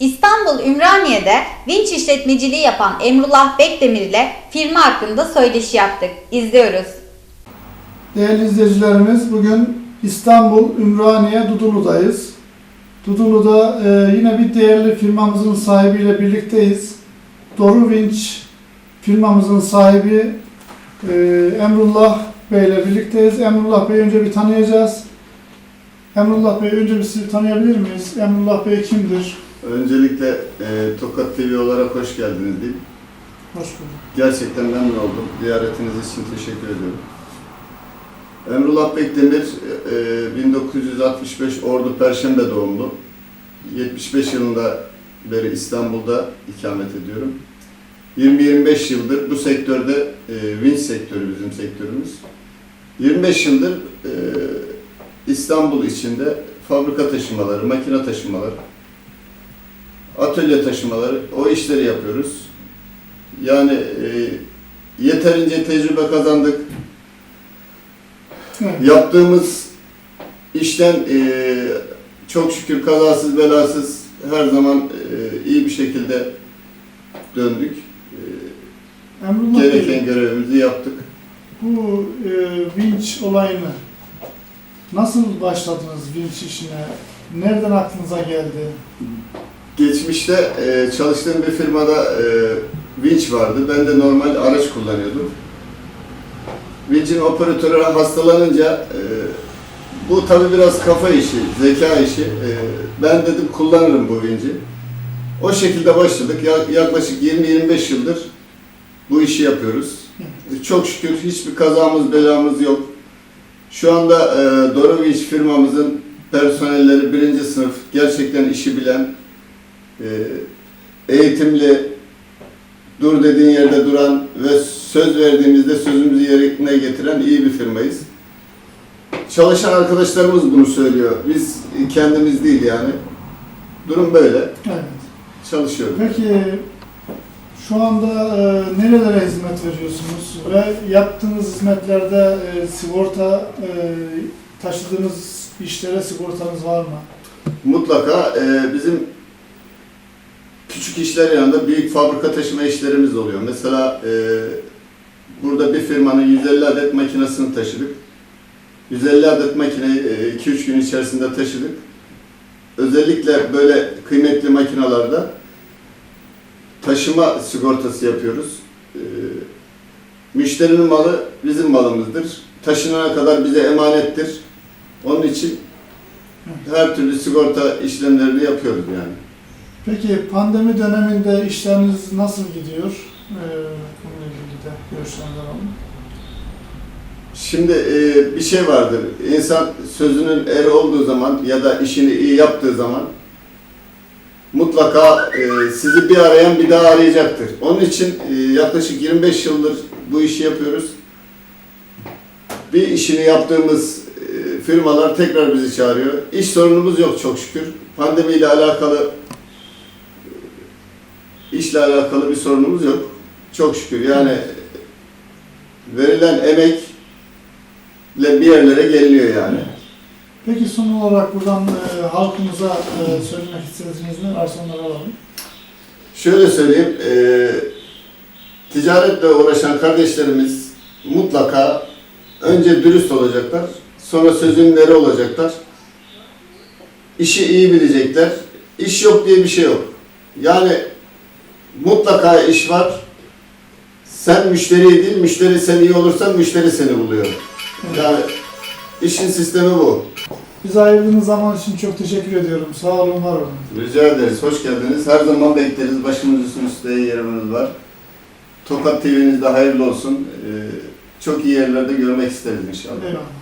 İstanbul Ümraniye'de vinç işletmeciliği yapan Emrullah Bekdemir ile firma hakkında söyleşi yaptık. İzliyoruz. Değerli izleyicilerimiz bugün İstanbul Ümraniye Dudullu'dayız. Dudullu'da e, yine bir değerli firmamızın sahibiyle birlikteyiz. Doru Vinç firmamızın sahibi e, Emrullah Bey ile birlikteyiz. Emrullah Bey'i önce bir tanıyacağız. Emrullah Bey önce bir sizi tanıyabilir miyiz? Emrullah Bey kimdir? Öncelikle e, Tokat TV olarak hoş geldiniz diyeyim. Hoş bulduk. Gerçekten memnun oldum. Ziyaretiniz için teşekkür ediyorum. Emrullah Bekdemir, e, 1965 Ordu Perşembe doğumlu. 75 yılında beri İstanbul'da ikamet ediyorum. 20-25 yıldır bu sektörde, e, vinç sektörü bizim sektörümüz. 25 yıldır e, İstanbul içinde fabrika taşımaları, makine taşımaları, atölye taşımaları, o işleri yapıyoruz. Yani e, yeterince tecrübe kazandık. Evet. Yaptığımız işten e, çok şükür kazasız belasız her zaman e, iyi bir şekilde döndük. E, gereken görevimizi yaptık. bu e, vinç olayını nasıl başladınız vinç işine? Nereden aklınıza geldi? Geçmişte e, çalıştığım bir firmada e, vinç vardı. Ben de normal araç kullanıyordum. Vincin operatörü hastalanınca e, bu tabi biraz kafa işi, zeka işi. E, ben dedim kullanırım bu vinci. O şekilde başladık. Ya- Yaklaşık 20-25 yıldır bu işi yapıyoruz. Çok şükür hiçbir kazamız belamız yok. Şu anda e, Doro Vinç firmamızın personelleri birinci sınıf, gerçekten işi bilen, e, eğitimli, dur dediğin yerde duran ve söz verdiğimizde sözümüzü yerine getiren iyi bir firmayız. Çalışan arkadaşlarımız bunu söylüyor. Biz kendimiz değil yani. Durum böyle. Evet. Çalışıyoruz. Peki şu anda e, nerelere hizmet veriyorsunuz ve yaptığınız hizmetlerde e, sigorta e, taşıdığınız işlere sigortanız var mı? Mutlaka e, bizim küçük işler yanında büyük fabrika taşıma işlerimiz oluyor. Mesela e, burada bir firmanın 150 adet makinesini taşıdık. 150 adet makineyi 2-3 gün içerisinde taşıdık. Özellikle böyle kıymetli makinalarda taşıma sigortası yapıyoruz. E, müşterinin malı bizim malımızdır. Taşınana kadar bize emanettir. Onun için her türlü sigorta işlemlerini yapıyoruz yani. Peki pandemi döneminde işleriniz nasıl gidiyor? E, bununla ilgili de görüşlerinizi alalım. Şimdi e, bir şey vardır. İnsan sözünün eri olduğu zaman ya da işini iyi yaptığı zaman mutlaka e, sizi bir arayan bir daha arayacaktır. Onun için e, yaklaşık 25 yıldır bu işi yapıyoruz. Bir işini yaptığımız e, firmalar tekrar bizi çağırıyor. İş sorunumuz yok çok şükür. Pandemiyle alakalı e, işle alakalı bir sorunumuz yok. Çok şükür. Yani verilen emek ile bir yerlere geliniyor yani. Peki son olarak buradan e, halkımıza e, söylemek istediğiniz ne varsa onları alalım. Şöyle söyleyeyim, e, ticaretle uğraşan kardeşlerimiz mutlaka önce dürüst olacaklar, sonra sözün eri olacaklar. İşi iyi bilecekler. İş yok diye bir şey yok. Yani mutlaka iş var. Sen müşteri değil, müşteri sen iyi olursan müşteri seni buluyor. Yani işin sistemi bu. Bize ayırdığınız zaman için çok teşekkür ediyorum. Sağ olun, var olun. Rica ederiz, hoş geldiniz. Her zaman bekleriz. Başımız üstünde yerimiz var. Tokat TV'nizde hayırlı olsun. Ee, çok iyi yerlerde görmek isteriz inşallah. Eyvallah.